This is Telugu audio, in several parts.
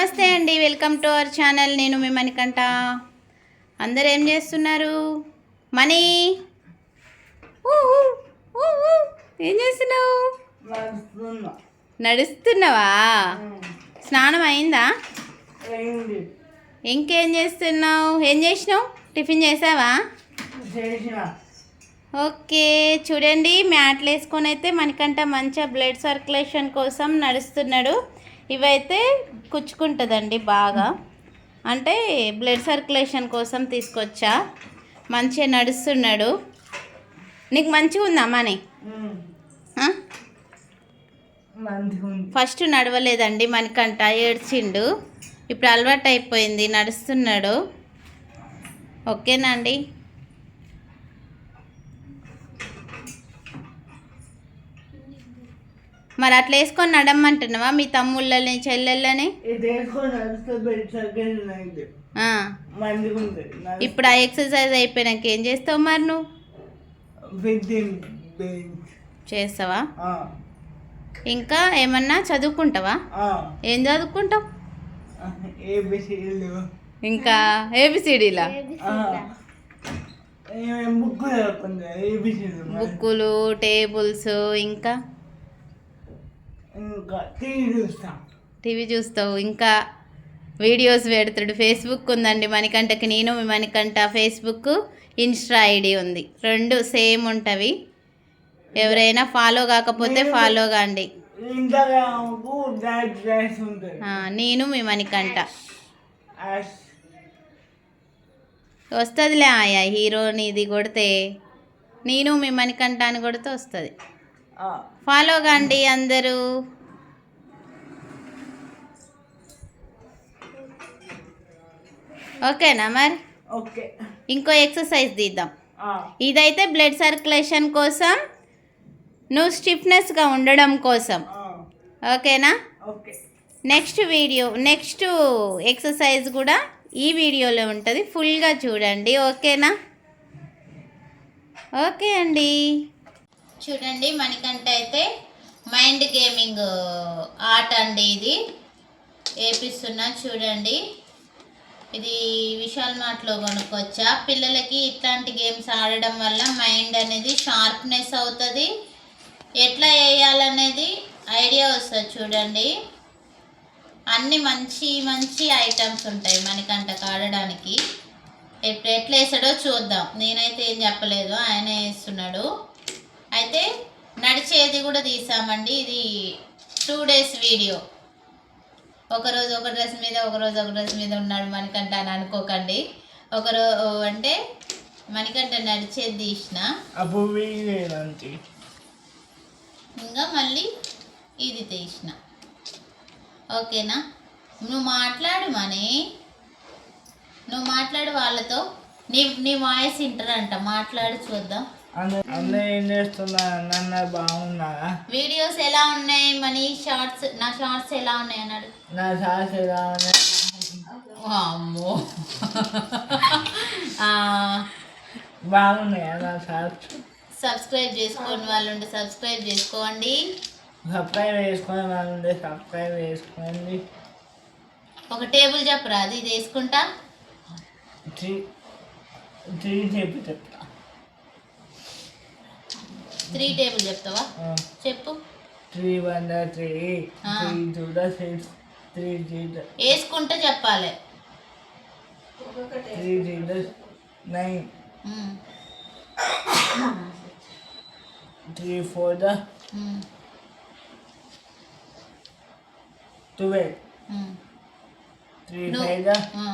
నమస్తే అండి వెల్కమ్ టు అవర్ ఛానల్. నేను మీ మణికంట అందరు ఏం చేస్తున్నారు? మనీ. ఏం చేస్తున్నావు? నడుస్తున్నా. నడుస్తున్నావా? స్నానం అయిందా? ఇంకేం చేస్తున్నావు? ఏం చేసినావు? టిఫిన్ చేసావా? ఓకే చూడండి మ్యాట్లు వేసుకొని అయితే మనకంట మంచిగా బ్లడ్ సర్క్యులేషన్ కోసం నడుస్తున్నాడు. ఇవైతే కుచ్చుకుంటుందండి బాగా. అంటే బ్లడ్ సర్క్యులేషన్ కోసం తీసుకొచ్చా. మంచిగా నడుస్తున్నాడు. నీకు మంచిగా ఉందా మనీ? ఫస్ట్ నడవలేదండి మనకంట ఏడ్చిండు. ఇప్పుడు అలవాటు అయిపోయింది నడుస్తున్నాడు. ఓకేనా మరి అట్లా వేసుకొని నడమ్మంటున్నావా మీ తమ్ముళ్ళని చెల్లెళ్ళని? ఇప్పుడు ఆ ఎక్సర్సైజ్ అయిపోయినాక ఏం చేస్తావు మరి నువ్వు? చేస్తావా? ఇంకా ఏమన్నా చదువుకుంటావా? ఏం చదువుకుంటావు? ఏబిసిలు ఇంకా ఏబిసిడీలా బుక్కులు టేబుల్స్ ఇంకా? ఇంకా టీవీ చూస్తాం. టీవీ చూస్తావు. ఇంకా వీడియోస్ పెడతాడు. ఫేస్బుక్ ఉందండి మణికంటకి నేను మీ మణికంట ఫేస్బుక్ ఇన్స్టా ఐడి ఉంది. రెండు సేమ్ ఉంటవి. ఎవరైనా ఫాలో కాకపోతే ఫాలో కాండి. నేను మీ మణికంట వస్తుందిలే ఆయా హీరోని ఇది కొడితే. నేను మీ మణికంట అని కొడితే వస్తుంది. ఫాలో కాండి అందరూ. ఓకేనా మరి? ఓకే. ఇంకో ఎక్సర్సైజ్ తీద్దాం. ఇదైతే బ్లడ్ సర్క్యులేషన్ కోసం నువ్వు స్టిఫ్నెస్గా ఉండడం కోసం. ఓకేనా? Okay. Next video next exercise కూడా ఈ వీడియోలో ఉంటుంది. ఫుల్గా చూడండి. ఓకేనా? ఓకే అండి. చూడండి మణికంట అయితే మైండ్ గేమింగ్ ఆట అండి ఇది. వేపిస్తున్నా చూడండి. ఇది విశాల్ మార్ట్లో కొనుక్కొచ్చా. పిల్లలకి ఇట్లాంటి గేమ్స్ ఆడడం వల్ల మైండ్ అనేది షార్ప్నెస్ అవుతుంది. ఎట్లా వేయాలనేది ఐడియా వస్తుంది చూడండి. అన్ని మంచి మంచి ఐటమ్స్ ఉంటాయి మనకంట ఆడడానికి. ఎప్పుడు ఎట్లా వేసాడో చూద్దాం. నేనైతే ఏం చెప్పలేదు. ఆయన వేస్తున్నాడు. అయితే నడిచేది కూడా తీసామండి. ఇది టూ డేస్ వీడియో ఒకరోజు ఒక డ్రెస్ మీద ఒకరోజు ఒక డ్రెస్ మీద ఉన్నాడు మణికంఠ అని అనుకోకండి. ఒకరో అంటే మణికంఠ నడిచేది తీసిన. ఇంకా మళ్ళీ ఇది తీసిన. ఓకేనా? నువ్వు మాట్లాడు మనీ. నువ్వు మాట్లాడు వాళ్ళతో. నీ నీ వాయిస్ వింటారంట. మాట్లాడి చూద్దాం. అందరూ ఏం చేస్తున్నారు నన్ను బాగున్నారా వీడియోస్ ఎలా ఉన్నాయి? మనీ షార్ట్స్ నా షార్ట్స్ ఎలా ఉన్నాయి అన్నాడు. నా సాస్ ఎలా ఉన్నాయి? అమ్మో బాగున్నాయా నా సాస్ సబ్స్క్రైబ్ చేసుకోని వాళ్ళు ఉంటే సబ్స్క్రైబ్ చేసుకోండి. సబ్స్క్రైబ్ చేసుకొని వాళ్ళు సబ్స్క్రైబ్ చేసుకోండి. ఒక టేబుల్ చెప్పరా? అది ఇది వేసుకుంటా. త్రీ త్రీ చెప్పి చెప్తా త్రీ టేబుల్ చెప్తావా? చెప్పు. Three one three ah. Three two six three zero వేసుకుంటే చెప్పాలి. Three zero nine um, three four the um, twelve um. Three నువ్వు- five the ah,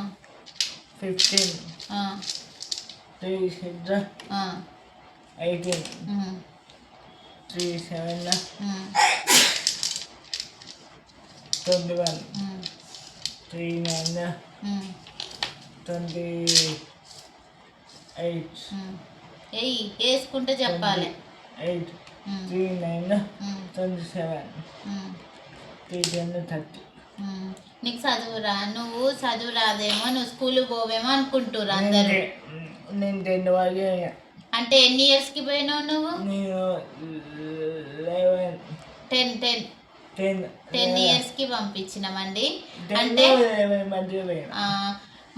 fifteen ah, three six the ah, eighteen um, three seven twenty one three nine twenty eight. ఏయ్ వేసుకుంటే చెప్పాలి. Eight. Three nine twenty seven. Three ten thirty. నీకు చదువు రా నువ్వు చదువు రాదేమో నువ్వు స్కూల్ పోవేమో అనుకుంటురు అందరు. నేను టెన్ వరకే అంటే ఎన్ని ఇయర్స్కి పోయినావు నువ్వు? నేను eleven ten ten ten ten ఇయర్స్కి పంపించినామండి. టెన్ అంటే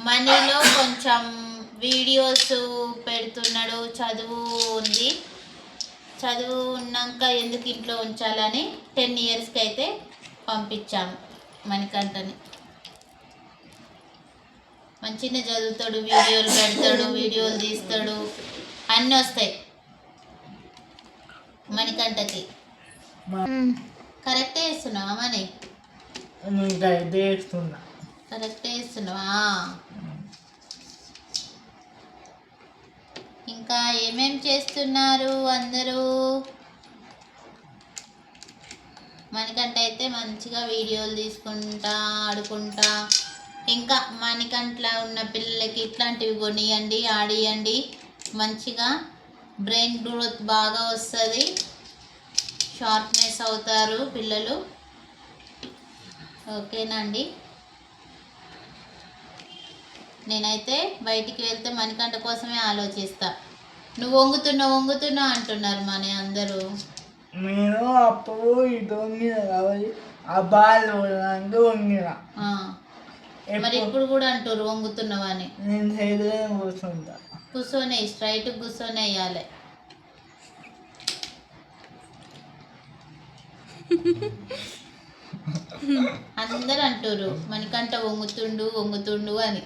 మనీలో కొంచెం వీడియోస్ పెడుతున్నాడు చదువు ఉంది. చదువు ఉన్నాక ఎందుకు ఇంట్లో ఉంచాలని టెన్ ఇయర్స్కి అయితే పంపించాము మణికంఠని. మంచిగా చదువుతాడు వీడియోలు పెడతాడు వీడియోలు తీస్తాడు. అన్నీ వస్తాయి. మణికంఠకి. మా కరెక్టే ఇస్తున్నావా మనీ ఇంకా అయితే వేస్తున్నా కరెక్టే ఇస్తున్నావా ఇంకా ఏమేం చేస్తున్నారు అందరూ? మణికంఠ అయితే మంచిగా వీడియోలు తీసుకుంటా ఆడుకుంటా. ఇంకా మణికంఠలో ఉన్న పిల్లలకి ఇట్లాంటివి కొనియండి ఆడియండి. మంచిగా బ్రెయిన్ గ్రోత్ బాగా వస్తుంది. షార్ప్నెస్ అవుతారు పిల్లలు. ఓకేనండి. నేనైతే బయటికి వెళ్తే మణికంఠ కోసమే ఆలోచిస్తా. నువ్వు వంగుతున్నావు వంగుతున్నావు అంటున్నారు మన అందరూ. నేను అప్పుడు ఇటు వంగిన మరి ఇప్పుడు కూడా అంటారు వంగుతున్నావు అని నేను సైడ్లో కూర్చుంటా. కూర్చొని స్ట్రైట్ కూర్చొని వేయాలి అందరు అంటారు మణికంఠ వంగుతుండు వంగుతుండు అని.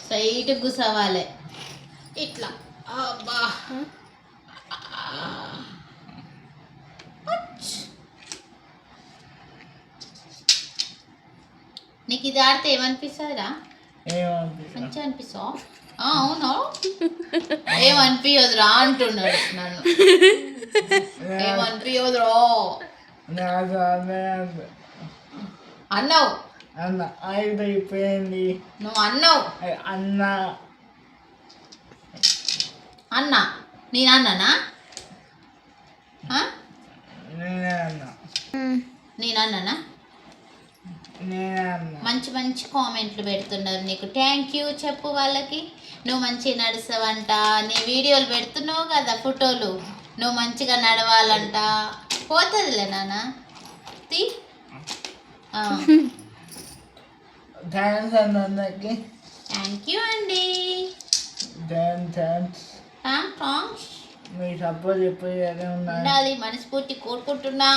స్ట్రైట్ కూర్చోవాలి ఇట్లా. అబ్బా. నీకు ఇది ఆడితే ఏమనిపిస్తుందా? ఏమనిపిస్తా మంచిగా అనిపిస్తావు? అవును? ఏమనిపించదురా అంటున్నాడు నన్ను. ఏమనిపించదురా. అన్నావు. అన్న ఐదు అయిపోయింది నువ్వు అన్నావు. అన్న. అన్నా. నేను అన్నానా? నేనే అన్న. నేను అన్నానా? నేనే అన్న మంచి మంచి కామెంట్లు పెడుతున్నారు నీకు. థ్యాంక్ యూ చెప్పు వాళ్ళకి. నువ్వు మంచిగా నడుస్తావంట నీ వీడియోలు పెడుతున్నావు కదా ఫోటోలు. నువ్వు మంచిగా నడవాలంట. పోతుందిలే నాన్న. తీ. థ్యాంక్స్ థ్యాంక్ యూ అండి. థ్యాంక్స్ థ్యాంక్స్ థ్యాంక్ థాంక్స్ మీ సపోర్ట్ ఎప్పుడు ఎలా ఉన్నారు ఉండాలి మనస్ఫూర్తి కోరుకుంటున్నా.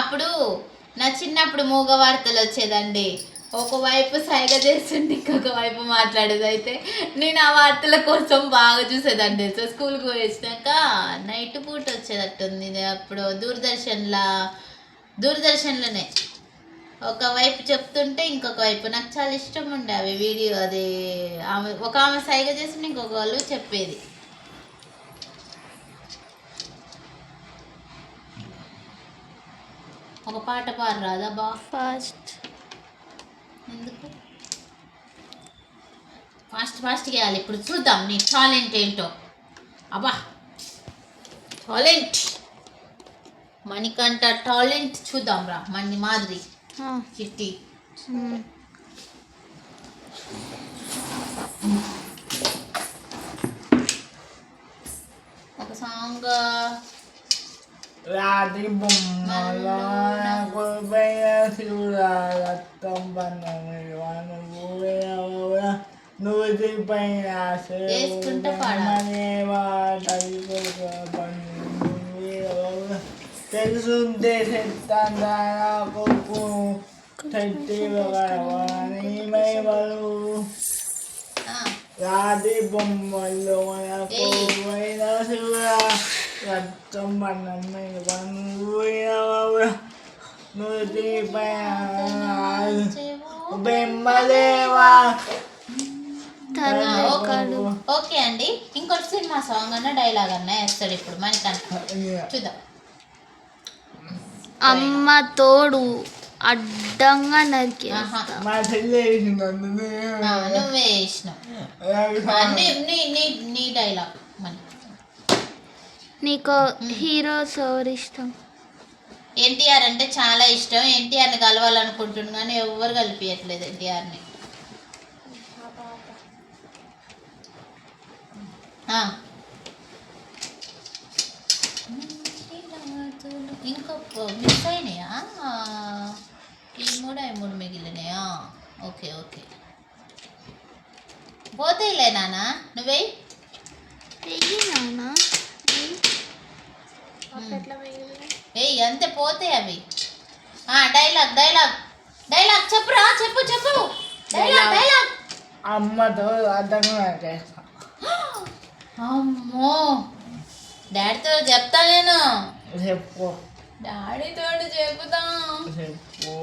అప్పుడు నా చిన్నప్పుడు మూగ వార్తలు వచ్చేదండి ఒకవైపు సైగ చేస్తుంటే ఇంకొక వైపు మాట్లాడేది అయితే నేను ఆ వార్తల కోసం బాగా చూసేదండి సో స్కూల్కి వచ్చినాక నైట్ పూట వచ్చేటట్టుంది ఇది అప్పుడు దూరదర్శన్లా దూరదర్శన్లోనే. ఒకవైపు చెప్తుంటే ఇంకొక వైపు నాకు చాలా ఇష్టం ఉండే అవి వీడియో అది. ఆమె ఒక ఆమె సైగ చేస్తుంటే ఇంకొక వాళ్ళు చెప్పేది. ఒక పాట పాడు రాదా బా. ఫాస్ట్. ఎందుకు? ఫాస్ట్ ఫాస్ట్గా వేయాలి. ఇప్పుడు చూద్దాం నీ టాలెంట్ ఏంటో. అబ్బా. టాలెంట్. మణికంఠ టాలెంట్ చూద్దాం రా. మణి మాదిరి. చిట్టి. ఒక సాంగ్. రాత్రి బొమ్మలో నాకు శివుడ రక్తం పన్ను నువ్వు వేసుకుంటా పాడాలి. తెలుసుంటే తెచ్చి మైవలు ఆ, రాత్రి బొమ్మల్లో మనకు ఏయ్. రక్తం. బెమ్మదేవా ఆ, ఓకే. అండి. ఇంకోటి సినిమా సాంగ్ అన్న డైలాగ్ అన్న వేస్తాడు ఇప్పుడు. మణికంఠ చూద్దాం. అమ్మ తోడు అడ్డంగా ఆ, నువ్వే వేసినావు. ఆ, నీ డైలాగ్. నీకు హీరోస్ ఎవరు ఇష్టం ఎన్టీఆర్ అంటే చాలా ఇష్టం. ఎన్టీఆర్ని కలవాలనుకుంటున్నాను కానీ ఎవరు కలిపియట్లేదు ఎన్టీఆర్ని. ఇంకా మిస్ అయినాయా? ఈ మూడు అవి మూడు మిగిలినాయా? Okay okay. పోతాయిలే నాన్న. నువ్వే వెయ్యి ఏయ్ అంతే పోతాయి అవి. Dialogue dialogue. డైలాగ్ చెప్పురా చెప్పు చెప్పు. Dialogue dialogue. అమ్మతో చేస్తా అమ్మో. డాడీతో చెప్తా నేను. చెప్పు. డాడీతో చెప్పుదా చెప్పు.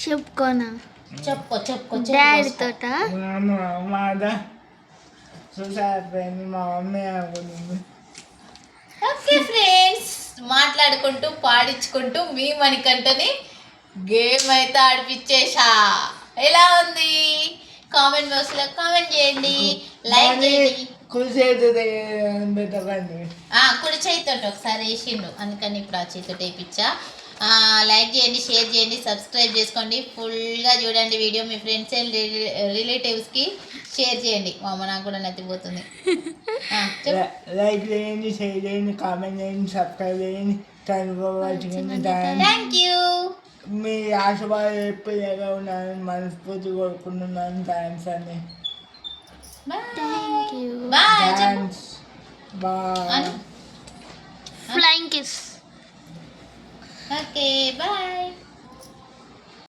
చెప్పుకోనా? చెప్పుకో చెప్పుకో డాడీ తోట మా మమ్మీ అనుకుంటుంది. ఓకే ఫ్రెండ్స్ మాట్లాడుకుంటూ పాడించుకుంటూ మీ మణికంటని గేమ్ అయితే ఆడిపించేసా ఎలా ఉంది? కామెంట్ బాక్స్లో కామెంట్ చేయండి లైక్ చేయండి. కుడి చేతితో ఒకసారి వేసిండు. అందుకని ఇప్పుడు ఆ చేతితో వేయించా లైక్ చేయండి షేర్ చేయండి సబ్స్క్రైబ్ చేసుకోండి. ఫుల్గా చూడండి వీడియో మీ ఫ్రెండ్స్ అండ్ రిలేటివ్స్కి షేర్ చేయండి. మా అమ్మ నాకు కూడా నచ్చిపోతుంది. లైక్ చేయండి షేర్ చేయండి కామెంట్ చేయండి సబ్స్క్రైబ్ చేయండి. థ్యాంక్ యూ మీ ఆశీర్వాదం ఎప్పుడు ఎలా ఉన్నారని మనస్ఫూర్తి కోరుకుంటున్నాను. థ్యాంక్స్ అండి. Thank you bye bye. Anu. Flying kiss okay bye